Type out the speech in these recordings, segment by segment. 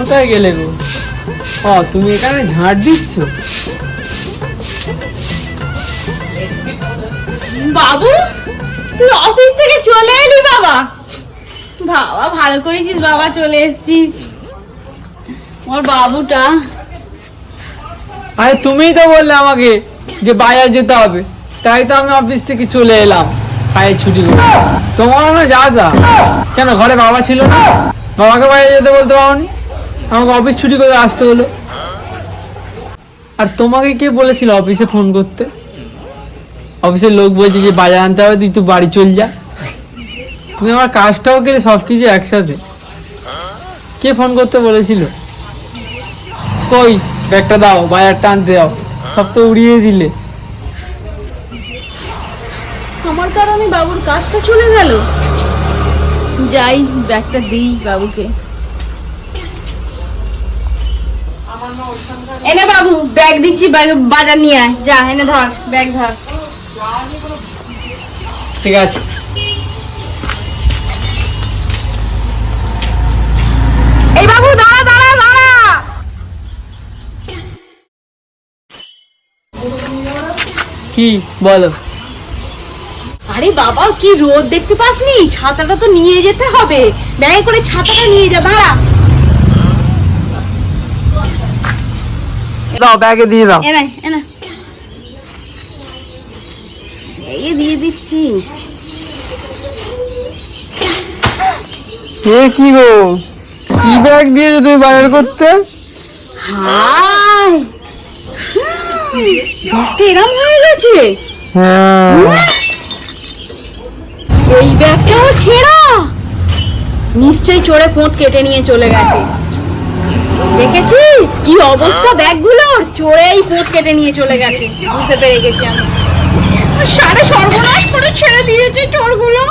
কোথায় গেলে গো? ও তুমি এখানে ঝাড় দিচ্ছ? বাবু তুই অফিস থেকে চলে এলি বাবা? বাবা ভালো করেছিস বাবা চলে এসেছিস। আমার বাবুটা। আরে তুমিই তো বললে আমাকে যে বাজার যেতে হবে। তাই তো আমি অফিস থেকে চলে এলাম পায়ে ছুটি করে তোমার না যা যা। কেন ঘরে বাবা ছিল না? বাবাকে বাইরে যেতে বলতে পারোনি? আমাকে অফিস ছুটি করে আসতে হলো। আর তোমাকে কে বলেছিল অফিসে ফোন করতে? অফিসের লোক বলছে যে, বাজার আনতে হবে, তুই তো বাড়ি চল যা। তুমি আমার কাজটাও গেলে সব কিছু একসাথে। কে ফোন করতে বলেছিল? কই? ব্যাগটা দাও, বাজারটা আনতে দাও। সব তো উড়িয়ে দিলে। আমার কারণে বাবুর কাজটা চলে গেল। যাই, ব্যাগটা দিই বাবুকে। এনে বাবু ব্যাগ দিচ্ছি বাজার নিয়ে আয়। যা এনে ধর ব্যাগ ধর। ঠিক আছে। এই বাবু দাঁড়া দাঁড়া দাঁড়া। কি বলো? আরে বাবা কি রোদ দেখতে পাসনি? ছাতাটা তো নিয়ে যেতে হবে। ব্যাগে করে ছাতাটা নিয়ে যা দাঁড়া। দাও ব্যাগে দিয়ে দাও। এনে এনে এই দিয়ে দিচ্ছি এ কি গো? কি ব্যাগ দিয়েছ তুমি বাজার করতে? হাই। ব্যাগটা এরম হয়ে গেছে? হ্যাঁ। এই ব্যাগটাও ছেঁড়া। নিশ্চয়ই চড়ে পোঁত কেটে নিয়ে চলে গেছে। দেখেছিস? কি অবস্থা ব্যাগগুলোর? চড়েই পোঁত কেটে নিয়ে চলে গেছে। বুঝতে পেরে গেছি আমি। সাড়ে সর্বনাশ করে ছেড়ে দিয়েছে চোরগুলো।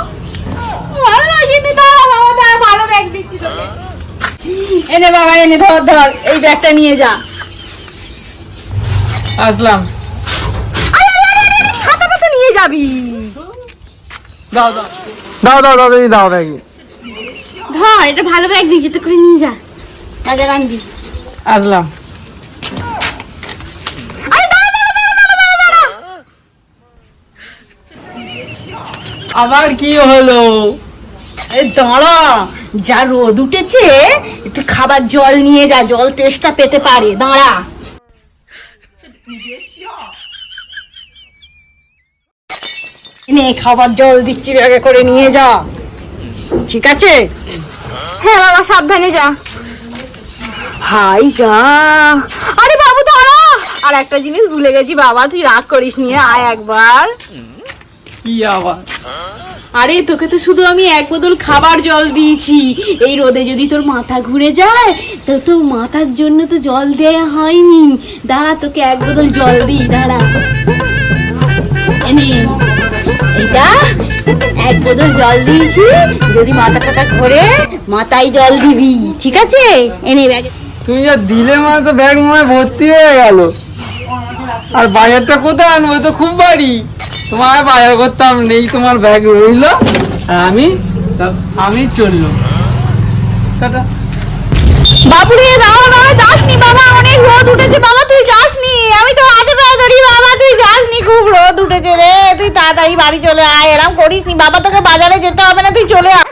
ভালো লাগেনি দাঁড়া বাবা দাঁড়া ভালো ব্যাগ দিচ্ছি তোকে। এনে বাবা এনে ধর ধর এই ব্যাগটা নিয়ে যা। আসলাম। আরে, আরে, আরে, আরে, ছাতাটা তো নিয়ে যাবি। দাও দাও। দাও দাও দাও দাও ব্যাগে। ধর এটা ভালো ব্যাগ দিয়েছি তো করে নিয়ে যা। আসলাম। আবার কি হলো? এই দাঁড়া যা রোদ উঠেছে একটু খাবার জল নিয়ে যা জল তেষ্টা পেতে পারে। দাঁড়া। নে খাবার জল দিচ্ছি ব্যাগে করে নিয়ে যা। ঠিক আছে? হ্যাঁ বাবা সাবধানে যা। হাই যা। আরে বাবু দাঁড়া। আর একটা জিনিস ভুলে গেছি বাবা তুই রাগ করিস নিয়ে আয় একবার। কি আবার আরে তোকে তো শুধু আমি এক বোতল খাবার জল দিয়েছি। এই রোদে যদি তোর মাথা ঘুরে যায় তো তো মাথার জন্য তো জল দেয়া হয়নি। দাঁড়া তোকে এক বোতল জল দিই দাঁড়া। এনে এটা এক বোতল জল দিয়েছি। যদি মাথা টাথা ঘোরে মাথায় জল দিবি ঠিক আছে? এনে ব্যাগে তুমি যা দিলে মানে তো ব্যাগ মনে ভর্তি হয়ে গেল। আর বাজারটা কোথায় আনব? তো খুব বাড়ি। তোমার বাজার করতাম নেই, তোমার ব্যাগ রইল, আর আমি আমি চলল টাটা। বাবুরে দাঁড়া দাঁড়া যাসনি বাবা, অনেক রোদ উঠেছে। বাবা, তুই যাসনি? আমি তো হাতে পায়ে ধরি, বাবা, তুই যাসনি, খুব রোদ উঠেছে রে। তুই তাড়াতাড়ি বাড়ি চলে আয়, এরম করিসনি। বাবা, তোকে বাজারে যেতে হবে না, তুই চলে আয়।